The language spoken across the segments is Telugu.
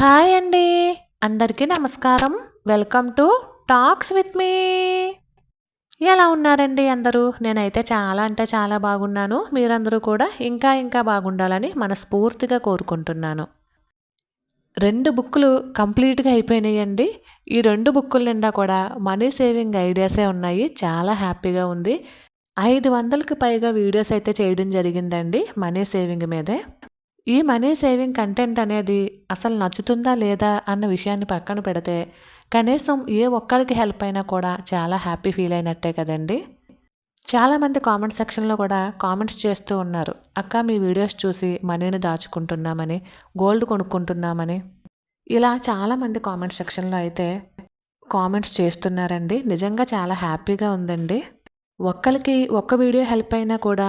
హాయ్ అండి. అందరికీ నమస్కారం. Welcome to talks with me. ఎలా ఉన్నారండి అందరూ? నేనైతే చాలా అంటే చాలా బాగున్నాను. మీరందరూ కూడా ఇంకా ఇంకా బాగుండాలని మనస్ఫూర్తిగా కోరుకుంటున్నాను. రెండు బుక్కులు కంప్లీట్గా అయిపోయినాయండి. ఈ రెండు బుక్కుల నిండా కూడా మనీ సేవింగ్ ఐడియాసే ఉన్నాయి. చాలా హ్యాపీగా ఉంది. ఐదు వందలకి పైగా వీడియోస్ అయితే చేయడం జరిగిందండి మనీ సేవింగ్ మీదే. ఈ మనీ సేవింగ్ కంటెంట్ అనేది అసలు నచ్చుతుందా లేదా అన్న విషయాన్ని పక్కన పెడితే కనీసం ఏ ఒక్కరికి హెల్ప్ అయినా కూడా చాలా హ్యాపీ ఫీల్ అయినట్టే కదండి. చాలామంది కామెంట్ సెక్షన్లో కూడా కామెంట్స్ చేస్తూ ఉన్నారు. అక్క మీ వీడియోస్ చూసి మనీని దాచుకుంటున్నామని గోల్డ్ కొనుక్కుంటున్నామని. ఇలా చాలామంది కామెంట్ సెక్షన్లో అయితే కామెంట్స్ చేస్తున్నారండి. నిజంగా చాలా హ్యాపీగా ఉందండి. ఒక్కరికి ఒక్క వీడియో హెల్ప్ అయినా కూడా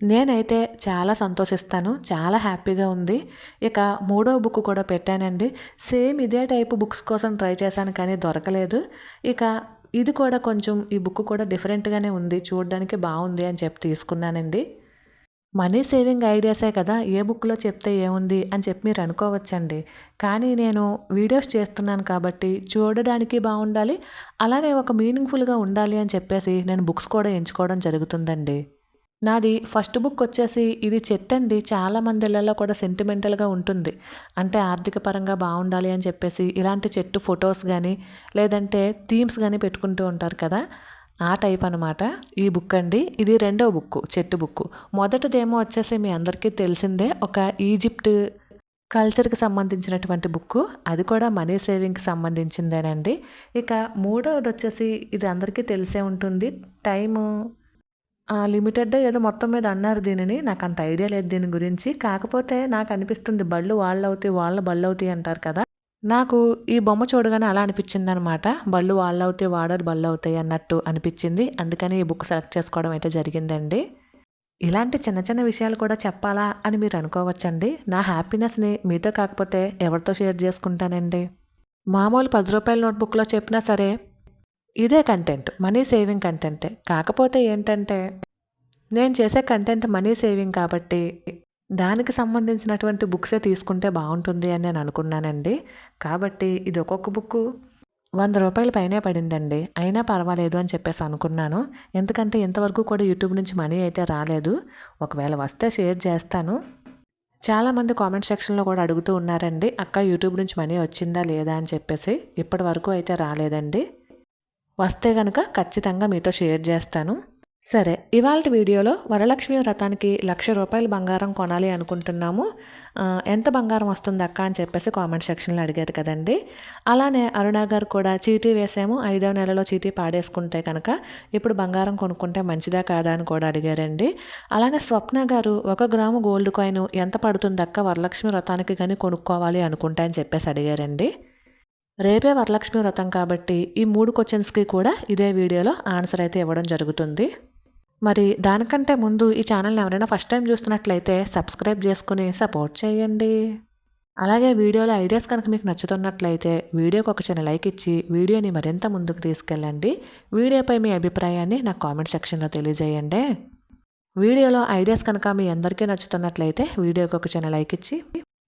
నేనైతే చాలా సంతోషిస్తాను చాలా హ్యాపీగా ఉంది. ఇక మూడో బుక్ కూడా పెట్టానండి. సేమ్ ఇదే టైపు బుక్స్ కోసం ట్రై చేశాను కానీ దొరకలేదు. ఇక ఇది కూడా కొంచెం ఈ బుక్ కూడా డిఫరెంట్గానే ఉంది చూడడానికి బాగుంది అని చెప్పి తీసుకున్నానండి. మనీ సేవింగ్ ఐడియాసే కదా ఏ బుక్లో చెప్తే ఏముంది అని చెప్పి మీరు అనుకోవచ్చండి. కానీ నేను వీడియోస్ చేస్తున్నాను కాబట్టి చూడడానికి బాగుండాలి అలానే ఒక మీనింగ్ఫుల్గా ఉండాలి అని చెప్పేసి నేను బుక్స్ కూడా ఎంచుకోవడం జరుగుతుందండి. నాది ఫస్ట్ బుక్ వచ్చేసి ఇది చెట్టు అండి చాలా కూడా సెంటిమెంటల్గా ఉంటుంది. అంటే ఆర్థిక పరంగా బాగుండాలి అని చెప్పేసి ఇలాంటి చెట్టు ఫొటోస్ కానీ లేదంటే థీమ్స్ కానీ పెట్టుకుంటూ ఉంటారు కదా. ఆ టైప్ అనమాట ఈ బుక్ అండి. ఇది రెండో బుక్ చెట్టు బుక్. మొదటిదేమో వచ్చేసి మీ అందరికీ తెలిసిందే. ఒక ఈజిప్ట్ కల్చర్కి సంబంధించినటువంటి బుక్. అది కూడా మనీ సేవింగ్కి సంబంధించిందేనండి. ఇక మూడవది వచ్చేసి ఇది అందరికీ తెలిసే ఉంటుంది. టైము లిమిటెడ్ ఏదో మొత్తం మీద అన్నారు దీనిని. నాకు అంత ఐడియా లేదు దీని గురించి. కాకపోతే నాకు అనిపిస్తుంది బళ్ళు వాళ్ళు అవుతాయి వాళ్ళ బళ్ళు అవుతాయి అంటారు కదా. నాకు ఈ బొమ్మ చూడగానే అలా అనిపించింది అనమాట బళ్ళు వాళ్ళు అవుతాయి వాడరు బళ్ళు అవుతాయి అన్నట్టు అనిపించింది. అందుకని ఈ బుక్ సెలెక్ట్ చేసుకోవడం అయితే జరిగిందండి. ఇలాంటి చిన్న చిన్న విషయాలు కూడా చెప్పాలా అని మీరు అనుకోవచ్చండి. నా హ్యాపీనెస్ని మీతో కాకపోతే ఎవరితో షేర్ చేసుకుంటానండి? మామూలు పది రూపాయల నోట్బుక్లో చెప్పినా సరే ఇదే కంటెంట్ మనీ సేవింగ్ కంటెంటే కాకపోతే ఏంటంటే నేను చేసే కంటెంట్ మనీ సేవింగ్ కాబట్టి దానికి సంబంధించినటువంటి బుక్సే తీసుకుంటే బాగుంటుంది అని నేను అనుకున్నానండి. కాబట్టి ఇది ఒక్కొక్క బుక్ వంద రూపాయల పైనే పడిందండి. అయినా పర్వాలేదు అని చెప్పేసి అనుకున్నాను. ఎందుకంటే ఇంతవరకు కూడా యూట్యూబ్ నుంచి మనీ అయితే రాలేదు. ఒకవేళ వస్తే షేర్ చేస్తాను. చాలామంది కామెంట్ సెక్షన్లో కూడా అడుగుతూ ఉన్నారండి అక్క యూట్యూబ్ నుంచి మనీ వచ్చిందా లేదా? అని చెప్పేసి. ఇప్పటి వరకు అయితే రాలేదండి. వస్తే కనుక ఖచ్చితంగా మీతో షేర్ చేస్తాను. సరే ఇవాళ వీడియోలో వరలక్ష్మి వ్రతానికి లక్ష రూపాయలు బంగారం కొనాలి అనుకుంటున్నాము. ఎంత బంగారం వస్తుంది అక్క అని చెప్పేసి కామెంట్ సెక్షన్లో అడిగారు కదండి. అలానే అరుణ గారు కూడా చీటీ వేసాము. ఐదో నెలలో చీటీ పాడేసుకుంటే కనుక ఇప్పుడు బంగారం కొనుక్కుంటే మంచిదా కాదా అని కూడా అడిగారండి. అలానే స్వప్న గారు ఒక గ్రాము గోల్డ్ కాయిన్ ఎంత పడుతుంది అక్క వరలక్ష్మి వ్రతానికి కానీ కొనుక్కోవాలి అనుకుంటా అని చెప్పేసి అడిగారండి. రేపే వరలక్ష్మి వ్రతం కాబట్టి ఈ మూడు క్వశ్చన్స్కి కూడా ఇదే వీడియోలో ఆన్సర్ అయితే ఇవ్వడం జరుగుతుంది. మరి దానికంటే ముందు ఈ ఛానల్ని ఎవరైనా ఫస్ట్ టైం చూస్తున్నట్లయితే సబ్స్క్రైబ్ చేసుకుని సపోర్ట్ చేయండి. అలాగే వీడియోలో ఐడియాస్ కనుక మీకు నచ్చుతున్నట్లయితే వీడియోకి ఒక చిన్న లైక్ ఇచ్చి వీడియోని మరింత ముందుకు తీసుకెళ్ళండి. వీడియోపై మీ అభిప్రాయాన్ని నాకు కామెంట్ సెక్షన్లో తెలియజేయండి. వీడియోలో ఐడియాస్ కనుక మీ అందరికీ నచ్చుతున్నట్లయితే వీడియోకి ఒక చిన్న లైక్ ఇచ్చి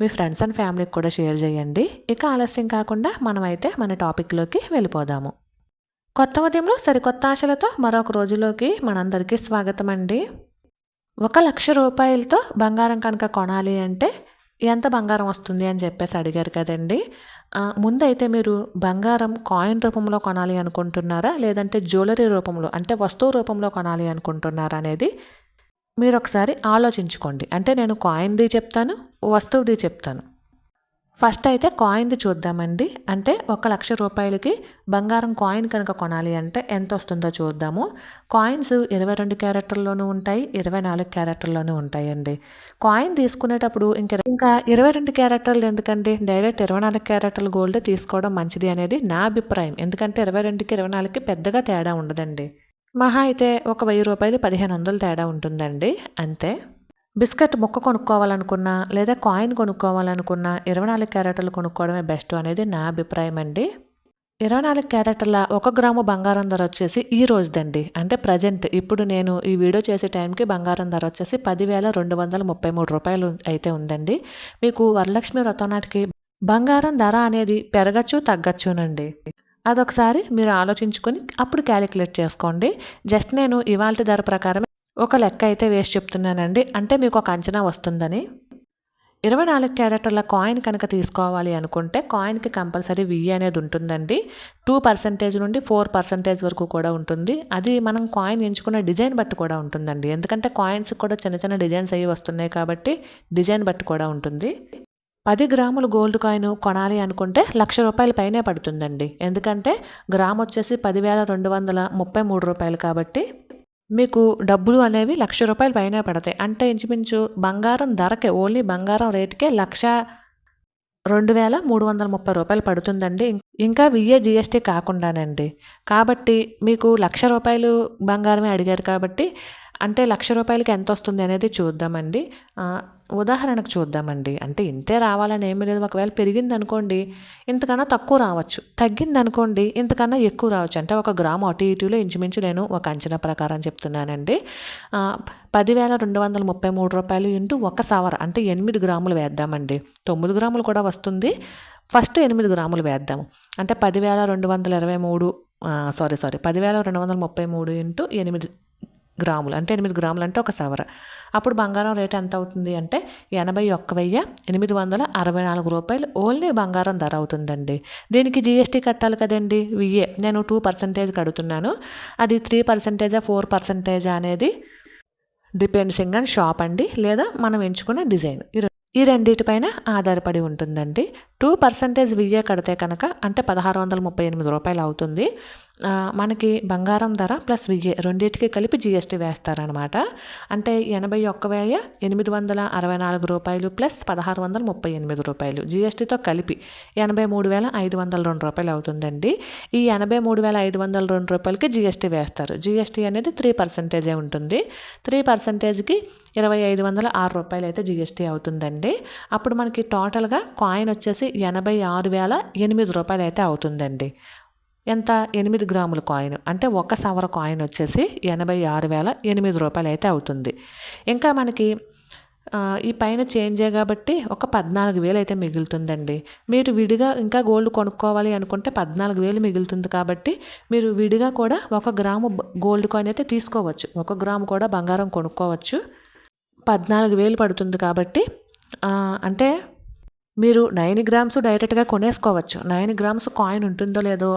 మీ ఫ్రెండ్స్ అండ్ ఫ్యామిలీకి కూడా షేర్ చేయండి. ఇక ఆలస్యం కాకుండా మనమైతే మన టాపిక్లోకి వెళ్ళిపోదాము. కొత్త ఉదయంలో సరికొత్త ఆశలతో మరొక రోజులోకి మనందరికీ స్వాగతం అండి. ఒక లక్ష రూపాయలతో బంగారం కనుక కొనాలి అంటే ఎంత బంగారం వస్తుంది అని చెప్పేసి అడిగారు కదండి. ముందైతే మీరు బంగారం కాయిన్ రూపంలో కొనాలి అనుకుంటున్నారా? లేదంటే జ్యువెలరీ రూపంలో అంటే వస్తువు రూపంలో కొనాలి అనుకుంటున్నారా అనేది మీరు ఒకసారి ఆలోచించుకోండి. అంటే నేను కాయిన్ది చెప్తాను వస్తువుది చెప్తాను. ఫస్ట్ అయితే కాయిన్ది చూద్దామండి. అంటే ఒక లక్ష రూపాయలకి బంగారం కాయిన్ కనుక కొనాలి అంటే ఎంత వస్తుందో చూద్దాము. కాయిన్స్ ఇరవై రెండు క్యారెక్టర్లోనూ ఉంటాయి ఇరవై నాలుగు క్యారెక్టర్లోనూ ఉంటాయండి. కాయిన్ తీసుకునేటప్పుడు ఇంకా ఇంకా ఇరవై రెండు క్యారెక్టర్లు ఎందుకండి? డైరెక్ట్ ఇరవై నాలుగు క్యారెక్టర్లు గోల్డ్ తీసుకోవడం మంచిది అనేది నా అభిప్రాయం. ఎందుకంటే ఇరవై రెండుకి ఇరవై నాలుగుకి పెద్దగా తేడా ఉండదండి. మహా అయితే ఒక వెయ్యి రూపాయలు పదిహేను వందలు తేడా ఉంటుందండి. అంతే. బిస్కెట్ ముక్క కొనుక్కోవాలనుకున్నా లేదా కాయిన్ కొనుక్కోవాలనుకున్నా ఇరవై నాలుగు క్యారెట్లు కొనుక్కోవడమే బెస్ట్ అనేది నా అభిప్రాయం అండి. ఇరవై నాలుగు క్యారెట్ల ఒక గ్రాము బంగారం ధర వచ్చేసి ఈ రోజుదండి. అంటే ప్రజెంట్ ఇప్పుడు నేను ఈ వీడియో చేసే టైంకి బంగారం ధర వచ్చేసి పదివేల రెండు వందల ముప్పై మూడు రూపాయలు అయితే ఉందండి. మీకు వరలక్ష్మి వ్రతం నాటికి బంగారం ధర అనేది పెరగచ్చు తగ్గచ్చునండి. అదొకసారి మీరు ఆలోచించుకొని అప్పుడు క్యాలిక్యులేట్ చేసుకోండి. జస్ట్ నేను ఇవాళ ధర ప్రకారం ఒక లెక్క అయితే వేసి చెప్తున్నానండి. అంటే మీకు ఒక అంచనా వస్తుందని. ఇరవై నాలుగు క్యారెక్టర్ల కాయిన్ కనుక తీసుకోవాలి అనుకుంటే కాయిన్కి కంపల్సరీ వెయ్యి అనేది ఉంటుందండి. టూ పర్సెంటేజ్ నుండి ఫోర్ పర్సెంటేజ్ వరకు కూడా ఉంటుంది. అది మనం కాయిన్ ఎంచుకున్న డిజైన్ బట్టి కూడా ఉంటుందండి. ఎందుకంటే కాయిన్స్ కూడా చిన్న చిన్న డిజైన్స్ అవి వస్తున్నాయి కాబట్టి డిజైన్ బట్టి కూడా ఉంటుంది. పది గ్రాములు గోల్డ్ కాయిన్ కొనాలి అనుకుంటే లక్ష రూపాయల పైనే పడుతుందండి. ఎందుకంటే గ్రామ్ వచ్చేసి పదివేల రెండు వందల ముప్పై మూడు రూపాయలు కాబట్టి మీకు డబ్బులు అనేవి లక్ష రూపాయలు పైన పడతాయి. అంటే ఇంచుమించు బంగారం ధరకే ఓన్లీ బంగారం రేటుకే లక్ష రెండు వేల మూడు వందల ముప్పై రూపాయలు పడుతుందండి. ఇంకా విఏ జిఎస్టీ కాకుండానండి. కాబట్టి మీకు లక్ష రూపాయలు బంగారమే అడిగారు కాబట్టి అంటే లక్ష రూపాయలకి ఎంత వస్తుంది అనేది చూద్దామండి. ఉదాహరణకు చూద్దామండి. అంటే ఇంతే రావాలని ఏమీ లేదు. ఒకవేళ పెరిగింది అనుకోండి ఇంతకన్నా తక్కువ రావచ్చు. తగ్గింది అనుకోండి ఇంతకన్నా ఎక్కువ రావచ్చు. అంటే ఒక గ్రాము అటు ఇటులో ఇంచుమించు నేను ఒక అంచనా ప్రకారం చెప్తున్నానండి. పదివేల రెండు వందల ముప్పై మూడు రూపాయలు ఇంటూ ఒక సవర అంటే ఎనిమిది గ్రాములు వేద్దామండి. తొమ్మిది గ్రాములు కూడా వస్తుంది. ఫస్ట్ ఎనిమిది గ్రాములు వేద్దాము. అంటే పదివేల రెండు వందల ఇరవై మూడు సారీ సారీ పదివేల రెండు వందల ముప్పై మూడు ఇంటూ ఎనిమిది గ్రాములు. అంటే ఎనిమిది గ్రాములు అంటే ఒక సవర. అప్పుడు బంగారం రేట్ ఎంత అవుతుంది అంటే ఎనభై ఒక్క వెయ్యి ఎనిమిది వందల అరవై నాలుగు రూపాయలు ఓన్లీ బంగారం ధర అవుతుందండి. దీనికి జీఎస్టీ కట్టాలి కదండి? విఏ నేను టూ పర్సెంటేజ్ కడుతున్నాను. అది త్రీ పర్సెంటేజా ఫోర్ పర్సెంటేజా అనేది డిపెండ్సింగ్ ఆన్ షాప్ అండి. లేదా మనం ఎంచుకున్న డిజైన్. ఈ రెండింటిపైన ఆధారపడి ఉంటుందండి. టూ పర్సెంటేజ్ విఏ కడితే కనుక అంటే పదహారు వందల ముప్పై ఎనిమిది రూపాయలు అవుతుంది. మనకి బంగారం ధర ప్లస్ విజయ రెండింటికి కలిపి జిఎస్టీ వేస్తారనమాట అంటే ఎనభై ఒక్క వేయ ఎనిమిది వందల అరవై నాలుగు రూపాయలు ప్లస్ పదహారు వందల ముప్పై ఎనిమిది రూపాయలు. జిఎస్టీతో కలిపి ఎనభై మూడు వేల ఐదు వందల రెండు రూపాయలు అవుతుందండి. ఈ ఎనభై మూడు వేల ఐదు వందల రెండు రూపాయలకి జిఎస్టీ వేస్తారు. జిఎస్టీ అనేది త్రీ పర్సెంటేజే ఉంటుంది. త్రీ పర్సెంటేజ్కి ఇరవై ఐదు వందల ఆరు రూపాయలు అయితే జిఎస్టీ అవుతుందండి. అప్పుడు మనకి టోటల్గా కాయిన్ వచ్చేసి వచ్చేసి ఎనభై ఆరు వేల ఎనిమిది రూపాయలు అయితే అవుతుందండి. ఎంత? ఎనిమిది గ్రాముల కాయిన్. అంటే ఒక సవర కాయిన్ వచ్చేసి ఎనభై ఆరు వేల ఎనిమిది రూపాయలు అయితే అవుతుంది. ఇంకా మనకి ఈ పైన చేంజే కాబట్టి ఒక పద్నాలుగు వేలు అయితే మిగులుతుందండి. మీరు విడిగా ఇంకా గోల్డ్ కొనుక్కోవాలి అనుకుంటే పద్నాలుగు వేలు మిగులుతుంది కాబట్టి మీరు విడిగా కూడా ఒక గ్రాము గోల్డ్ కాయిన్ అయితే తీసుకోవచ్చు. ఒక గ్రాము కూడా బంగారం కొనుక్కోవచ్చు. పద్నాలుగు వేలు పడుతుంది కాబట్టి అంటే మీరు నైన్ గ్రామ్స్ డైరెక్ట్గా కొనేసుకోవచ్చు. నైన్ గ్రామ్స్ కాయిన్ ఉంటుందో లేదో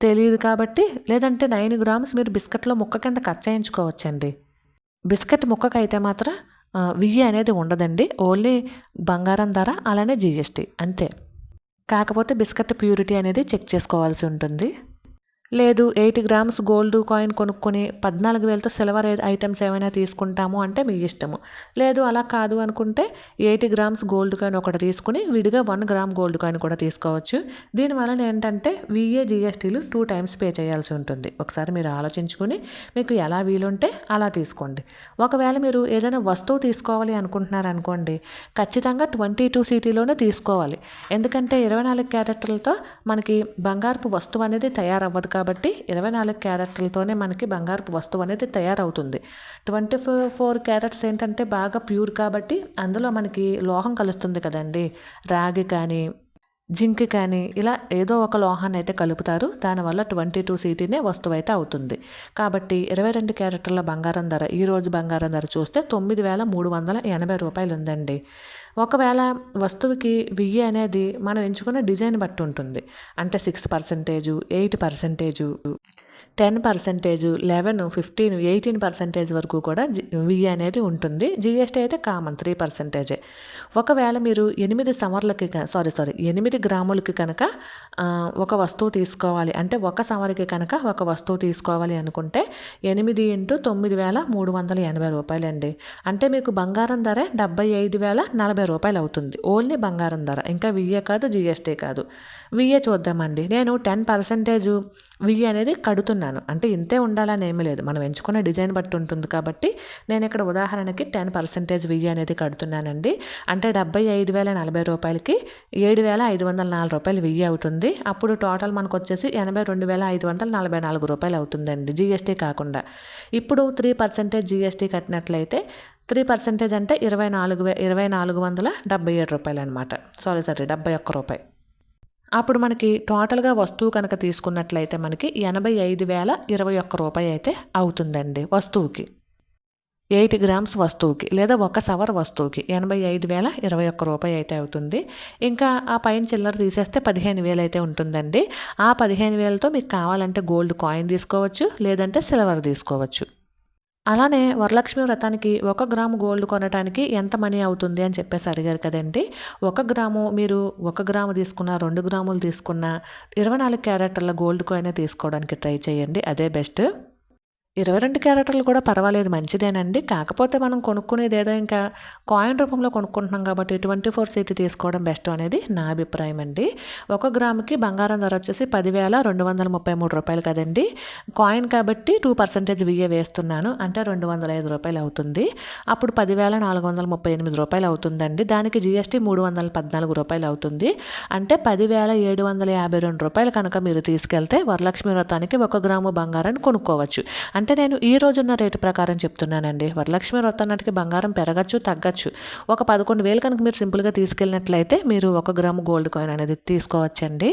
తెలియదు కాబట్టి లేదంటే నైన్ గ్రామ్స్ మీరు బిస్కెట్లో ముక్క కింద కట్ చేయించుకోవచ్చండి. బిస్కెట్ ముక్కకైతే మాత్రం విజి అనేది ఉండదండి. ఓన్లీ బంగారం ధర అలానే జిఎస్టీ అంతే. కాకపోతే బిస్కెట్ ప్యూరిటీ అనేది చెక్ చేసుకోవాల్సి ఉంటుంది. లేదు ఎయిటీ గ్రామ్స్ గోల్డ్ కాయిన్ కొనుక్కొని పద్నాలుగు వేలతో సిల్వర్ ఐటమ్స్ ఏమైనా తీసుకుంటాము అంటే మీ ఇష్టము. లేదు అలా కాదు అనుకుంటే ఎయిటీ గ్రామ్స్ గోల్డ్ కాయిన్ ఒకటి తీసుకుని విడిగా వన్ గ్రామ్ గోల్డ్ కాయిన్ కూడా తీసుకోవచ్చు. దీనివలన ఏంటంటే విఏ జిఎస్టీలు టూ టైమ్స్ పే చేయాల్సి ఉంటుంది. ఒకసారి మీరు ఆలోచించుకొని మీకు ఎలా వీలుంటే అలా తీసుకోండి. ఒకవేళ మీరు ఏదైనా వస్తువు తీసుకోవాలి అనుకుంటున్నారు అనుకోండి ఖచ్చితంగా ట్వంటీ టూ సిటీలోనే తీసుకోవాలి. ఎందుకంటే ఇరవై నాలుగు క్యారెక్టర్లతో మనకి బంగారపు వస్తువు అనేది తయారవ్వదు కాబట్టి కాబట్టి ఇరవై నాలుగు క్యారెట్లతోనే మనకి బంగారపు వస్తువు అనేది తయారవుతుంది. ట్వంటీ ఫోర్ ఫోర్ క్యారెట్స్ ఏంటంటే బాగా ప్యూర్ కాబట్టి అందులో మనకి లోహం కలుస్తుంది కదండి. రాగి కానీ జింక్ కానీ ఇలా ఏదో ఒక లోహాన్ని అయితే కలుపుతారు. దానివల్ల ట్వంటీ టూ సీటీనే వస్తువు అయితే అవుతుంది. కాబట్టి ఇరవై రెండు క్యారెట్ల బంగారం ధర ఈరోజు బంగారం ధర చూస్తే తొమ్మిది వేల మూడు వందల ఎనభై రూపాయలు ఉందండి. ఒకవేళ వస్తువుకి వెయ్యి అనేది మనం ఎంచుకున్న డిజైన్ బట్టి ఉంటుంది. అంటే six percentage eight percentage. Ten percentage eleven fifteen eighteen percentage వరకు కూడా వి అనేది ఉంటుంది. జిఎస్టీ అయితే కామన్ త్రీ పర్సెంటేజే. ఒకవేళ మీరు ఎనిమిది సవర్లకి సారీ సారీ ఎనిమిది గ్రాములకి కనుక ఒక వస్తువు తీసుకోవాలి అంటే ఒక సవర్కి కనుక ఒక వస్తువు తీసుకోవాలి అనుకుంటే ఎనిమిది ఇంటూ తొమ్మిది వేల మూడు వందల ఎనభై రూపాయలు అండి అంటే మీకు బంగారం ధర డెబ్బై ఐదు వేల నలభై రూపాయలు అవుతుంది. ఓన్లీ బంగారం ధర. ఇంకా విఏ కాదు జిఎస్టీ కాదు. విఏ చూద్దామండి. నేను టెన్ పర్సెంటేజ్ విఏ అనేది కడుతున్నాను అనుకున్నాను అంటే ఇంతే ఉండాలని ఏమీ లేదు. మనం ఎంచుకున్న డిజైన్ బట్టి ఉంటుంది కాబట్టి నేను ఇక్కడ ఉదాహరణకి టెన్ పర్సెంటేజ్ విజయ్ అనేది కడుతున్నానండి. అంటే డెబ్బై ఐదు వేల నలభై రూపాయలకి ఏడు వేల ఐదు వందల నాలుగు రూపాయలు వెయ్యి అవుతుంది. అప్పుడు టోటల్ మనకు వచ్చేసి ఎనభై రెండు వేల ఐదు వందల నలభై నాలుగు రూపాయలు అవుతుందండి జీఎస్టీ కాకుండా. ఇప్పుడు త్రీ పర్సెంటేజ్ జీఎస్టీ కట్టినట్లయితే త్రీ పర్సెంటేజ్ అంటే ఇరవై నాలుగు వే ఇరవై నాలుగు వందల డెబ్బై ఏడు రూపాయలు అనమాట సారీ సారీ డెబ్బై ఒక్క రూపాయి అప్పుడు మనకి టోటల్గా వస్తువు కనుక తీసుకున్నట్లయితే మనకి ఎనభై ఐదు వేల ఇరవై ఒక్క రూపాయి అయితే అవుతుందండి వస్తువుకి. ఎయిట్ గ్రామ్స్ వస్తువుకి లేదా ఒక సవర్ వస్తువుకి ఎనభై ఐదు వేల ఇరవై ఒక్క రూపాయి అయితే అవుతుంది. ఇంకా ఆ పైన చిల్లర తీసేస్తే పదిహేను వేలు అయితే ఉంటుందండి. ఆ పదిహేను వేలతో మీకు కావాలంటే గోల్డ్ కాయిన్ తీసుకోవచ్చు లేదంటే సిల్వర్ తీసుకోవచ్చు. అలానే వరలక్ష్మి వ్రతానికి ఒక గ్రాము గోల్డ్ కొనడానికి ఎంత మనీ అవుతుంది అని చెప్పేసి అడిగారు కదండి. ఒక గ్రాము మీరు ఒక గ్రాము తీసుకున్న రెండు గ్రాములు తీసుకున్న ఇరవై నాలుగు క్యారెక్టర్ల గోల్డ్ కాయిన్ తీసుకోవడానికి ట్రై చేయండి. అదే బెస్ట్. ఇరవై రెండు క్యారెక్టర్లు కూడా పర్వాలేదు మంచిదేనండి. కాకపోతే మనం కొనుక్కునేది ఏదో ఇంకా కాయిన్ రూపంలో కొనుక్కుంటున్నాం కాబట్టి ట్వంటీ ఫోర్ సీట్ తీసుకోవడం బెస్ట్ అనేది నా అభిప్రాయం అండి. ఒక గ్రాముకి బంగారం ధర వచ్చేసి పదివేల రెండు వందల ముప్పై మూడు రూపాయలు కదండి. కాయిన్ కాబట్టి టూ పర్సెంటేజ్ వియ్య వేస్తున్నాను అంటే రెండు వందల ఐదు రూపాయలు అవుతుంది. అప్పుడు పదివేల నాలుగు వందల ముప్పై ఎనిమిది రూపాయలు అవుతుందండి. దానికి జిఎస్టీ మూడు వందల పద్నాలుగు రూపాయలు అవుతుంది. అంటే పదివేల ఏడు వందల యాభై రెండు రూపాయలు కనుక మీరు తీసుకెళ్తే వరలక్ష్మి వ్రతానికి ఒక గ్రాము బంగారాన్ని కొనుక్కోవచ్చు. అంటే అంటే నేను ఈ రోజున్న రేటు ప్రకారం చెప్తున్నానండి. వరలక్ష్మి వ్రతానికి బంగారం పెరగచ్చు తగ్గచ్చు. ఒక పదకొండు వేలు కనుక మీరు సింపుల్గా తీసుకెళ్ళినట్లయితే మీరు ఒక గ్రాము గోల్డ్ కాయిన్ అనేది తీసుకోవచ్చండి.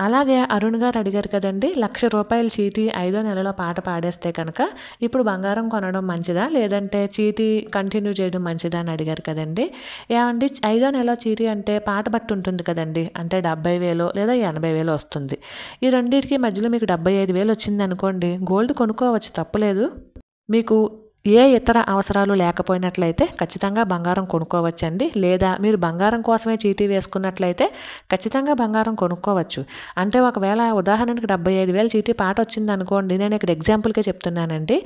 అలాగే అరుణ్ గారు అడిగారు కదండి లక్ష రూపాయల చీటీ ఐదో నెలలో పాట పాడేస్తే కనుక ఇప్పుడు బంగారం కొనడం మంచిదా? లేదంటే చీటీ కంటిన్యూ చేయడం మంచిదా అని అడిగారు కదండి. ఏమండి ఐదో నెల చీటీ అంటే పాట బట్టి ఉంటుంది కదండి అంటే డెబ్బై వేలు లేదా ఎనభై వేలు వస్తుంది. ఈ రెండింటికి మధ్యలో మీకు డెబ్బై ఐదు వేలు వచ్చింది అనుకోండి గోల్డ్ కొనుక్కోవచ్చు తప్పలేదు. మీకు ఏ ఇతర అవసరాలు లేకపోయినట్లయితే ఖచ్చితంగా బంగారం కొనుక్కోవచ్చండి. లేదా మీరు బంగారం కోసమే చీటీ వేసుకున్నట్లయితే ఖచ్చితంగా బంగారం కొనుక్కోవచ్చు. అంటే ఒకవేళ ఉదాహరణకి డెబ్బై ఐదు వేల చీటీ పాట వచ్చింది అనుకోండి నేను ఇక్కడ ఎగ్జాంపుల్కే చెప్తున్నానండి.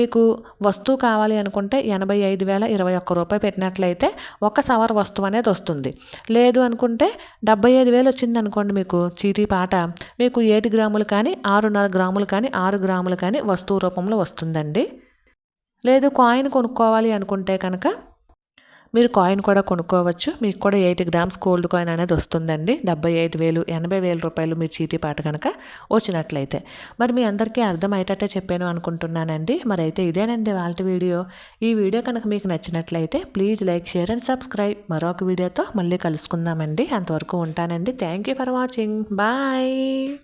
మీకు వస్తువు కావాలి అనుకుంటే ఎనభై ఐదు వేల ఇరవై ఒక్క రూపాయి పెట్టినట్లయితే ఒక సవర్ వస్తువు అనేది వస్తుంది. లేదు అనుకుంటే డెబ్బై ఐదు వేలు వచ్చింది అనుకోండి మీకు చీటీ పాట మీకు ఏడు గ్రాములు కానీ ఆరున్నర గ్రాములు కానీ ఆరు గ్రాములు కానీ వస్తువు రూపంలో వస్తుందండి. లేదు కాయిన్ కొనుక్కోవాలి అనుకుంటే కనుక మీరు కాయిన్ కూడా కొనుక్కోవచ్చు. మీకు కూడా ఎయిటీ గ్రామ్స్ గోల్డ్ కాయిన్ అనేది వస్తుందండి. డెబ్బై ఐదు వేలు ఎనభై వేల రూపాయలు మీరు చీటీ పాట కనుక వచ్చినట్లయితే. మరి మీ అందరికీ అర్థమయ్యేటట్టే చెప్పాను అనుకుంటున్నానండి. మరి అయితే ఇదేనండి వాళ్ళ వీడియో. ఈ వీడియో కనుక మీకు నచ్చినట్లయితే please like share and subscribe. మరొక వీడియోతో మళ్ళీ కలుసుకుందామండి. అంతవరకు ఉంటానండి. Thank you for watching. Bye.